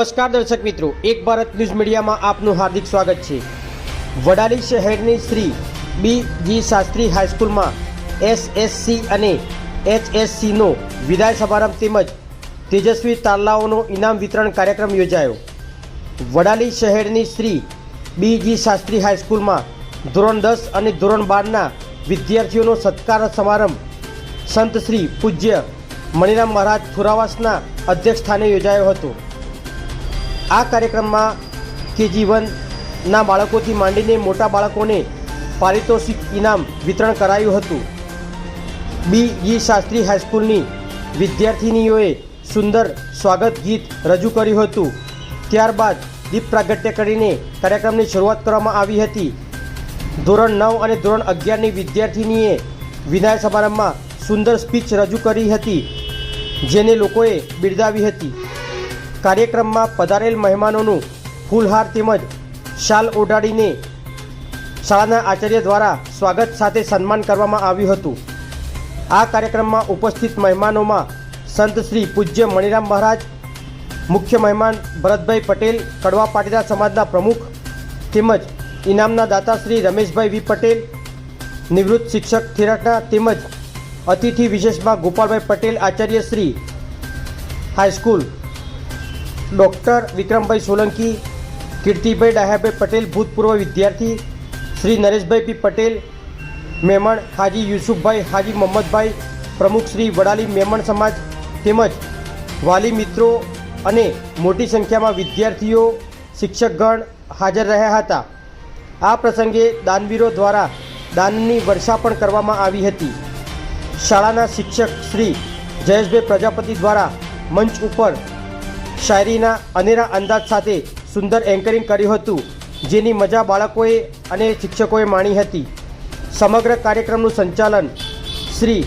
નમસ્કાર દર્શક મિત્રો, એક ભારત ન્યૂઝ મીડિયામાં આપનું હાર્દિક સ્વાગત છે. વડાલી શહેરની શ્રી બી જી શાસ્ત્રી હાઈસ્કૂલમાં એસએસસી અને એચએસસીનો વિદાય સમારંભ તેમજ તેજસ્વી તારલાઓનો ઇનામ વિતરણ કાર્યક્રમ યોજાયો. વડાલી શહેરની શ્રી બી જી શાસ્ત્રી હાઈસ્કૂલમાં ધોરણ દસ અને ધોરણ બારના વિદ્યાર્થીઓનો સત્કાર સમારંભ સંત શ્રી પૂજ્ય મણિરામ મહારાજ પુરાવાસના અધ્યક્ષ સ્થાને યોજાયો હતો. આ કાર્યક્રમમાં કેજી વનના બાળકોથી માંડીને મોટા બાળકોને પારિતોષિક ઇનામ વિતરણ કરાયું હતું. બી. જી શાસ્ત્રી હાઈસ્કૂલની વિદ્યાર્થિનીઓએ સુંદર સ્વાગત ગીત રજૂ કર્યું હતું. ત્યારબાદ દીપ પ્રાગટ્ય કરીને કાર્યક્રમની શરૂઆત કરવામાં આવી હતી. ધોરણ નવ અને ધોરણ અગિયારની વિદ્યાર્થિનીએ વિનાય સમારંભમાં સુંદર સ્પીચ રજૂ કરી હતી, જેને લોકોએ બિરદાવી હતી. કાર્યક્રમમાં પધારેલ મહેમાનોનું ફૂલહાર તેમજ શાલ ઓઢાડીને શાળાના આચાર્ય દ્વારા સ્વાગત સાથે સન્માન કરવામાં આવ્યું હતું. આ કાર્યક્રમમાં ઉપસ્થિત મહેમાનોમાં સંત શ્રી પૂજ્ય મણિરામ મહારાજ, મુખ્ય મહેમાન ભરતભાઈ પટેલ, કડવા પાટીદાર સમાજના પ્રમુખ તેમજ ઇનામના દાતા શ્રી રમેશભાઈ વી પટેલ, નિવૃત્ત શિક્ષક થેરટના તેમજ અતિથિ વિશેષમાં Gopalbhai Patel, Acharya Shri high school doctor Vikrambhai Solanki, Kirtibhai Dahyabhai Patel, ભૂતપૂર્વ વિદ્યાર્થી શ્રી નરેશભાઈ પી પટેલ, મેમણ હાજી યુસુફભાઈ, હાજી મોહમ્મદભાઈ, પ્રમુખ શ્રી વડાલી મેમણ સમાજ તેમજ વાલી મિત્રો અને મોટી સંખ્યામાં વિદ્યાર્થીઓ, શિક્ષકગણ હાજર રહ્યા હતા. આ પ્રસંગે દાનવીરો દ્વારા દાનની વર્ષા પણ કરવામાં આવી હતી. શાળાના શિક્ષક શ્રી જયેશભાઈ પ્રજાપતિ દ્વારા મંચ ઉપર શાયરીના અનેરા અંદાજ સાથે સુંદર એન્કરિંગ કર્યું હતું, જેની મજા બાળકોએ અને શિક્ષકોએ માણી હતી. સમગ્ર કાર્યક્રમનું સંચાલન Shri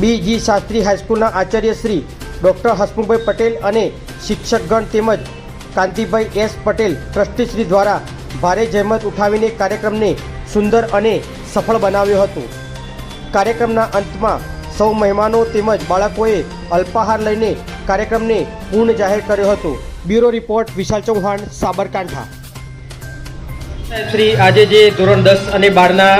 B G Shastri હાઈસ્કૂલના Acharya Shri doctor Hasmukhbhai Patel અને શિક્ષકગણ તેમજ કાંતિભાઈ એસ પટેલ ટ્રસ્ટીશ્રી દ્વારા ભારે જહેમત ઉઠાવીને કાર્યક્રમને સુંદર અને સફળ બનાવ્યો હતો. કાર્યક્રમના અંતમાં સૌ મહેમાનો તેમજ બાળકોએ અલ્પાહાર લઈને કાર્યક્રમને પૂર્ણ જાહેર કર્યો હતો. Bureau report Vishal Chauhan Sabarkantha. Shri આજે જે ધોરણ દસ અને બારના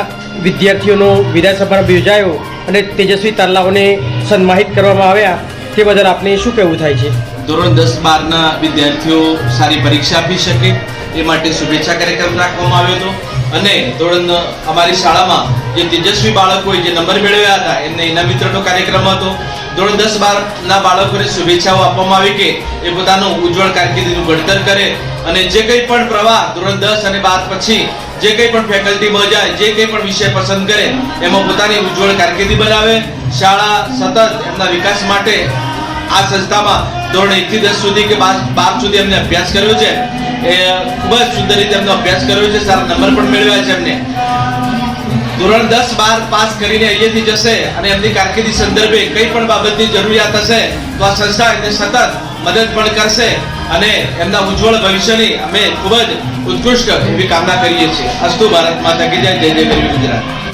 વિદ્યાર્થીઓનો વિદાય સમારંભ યોજાયો અને તેજસ્વી તારલાઓને સન્માનિત કરવામાં આવ્યા તે બદલ આપને શું કહેવું થાય છે? ધોરણ દસ બારના વિદ્યાર્થીઓ સારી પરીક્ષા આપી શકે એ માટે શુભેચ્છા કાર્યક્રમ રાખવામાં આવ્યો હતો. અને ધોરણ અમારી શાળામાં જે તેજસ્વી બાળકોએ જે નંબર મેળવ્યા હતા એમને ઇનામ વિતરણનો કાર્યક્રમ હતો. ધોરણ દસ બાર ના બાળકોને શુભેચ્છાઓ આપવામાં આવી કે એ પોતાનું ઉજ્જવળ કારકિર્દીનું ઘડતર કરે અને જે કંઈ પણ પ્રવાહ ધોરણ દસ અને બાર પછી જે કંઈ પણ ફેકલ્ટીમાં જાય, જે કંઈ પણ વિષય પસંદ કરે, એમાં પોતાની ઉજ્જવળ કારકિર્દી બનાવે. શાળા સતત એમના વિકાસ માટે આ સંસ્થામાં ધોરણ એક થી દસ સુધી કે બાર બાર સુધી એમને અભ્યાસ કર્યો છે. એ ખૂબ જ સુંદર રીતે એમનો અભ્યાસ કર્યો છે. સારા નંબર પણ મેળવ્યા છે એમને. ધોરણ દસ બાર પાસ કરીને અહીંયાથી જશે અને એમની કારકિર્દી સંદર્ભે કંઈ પણ બાબતની જરૂરિયાત હશે તો આ સંસ્થા એમને સતત મદદ પણ કરશે અને એમના ઉજ્જવળ ભવિષ્યની અમે ખૂબ જ ઉત્કૃષ્ટ એવી કામના કરીએ છીએ. અસ્તુ ભારત માતા કી જય જય જય ગુજરાત.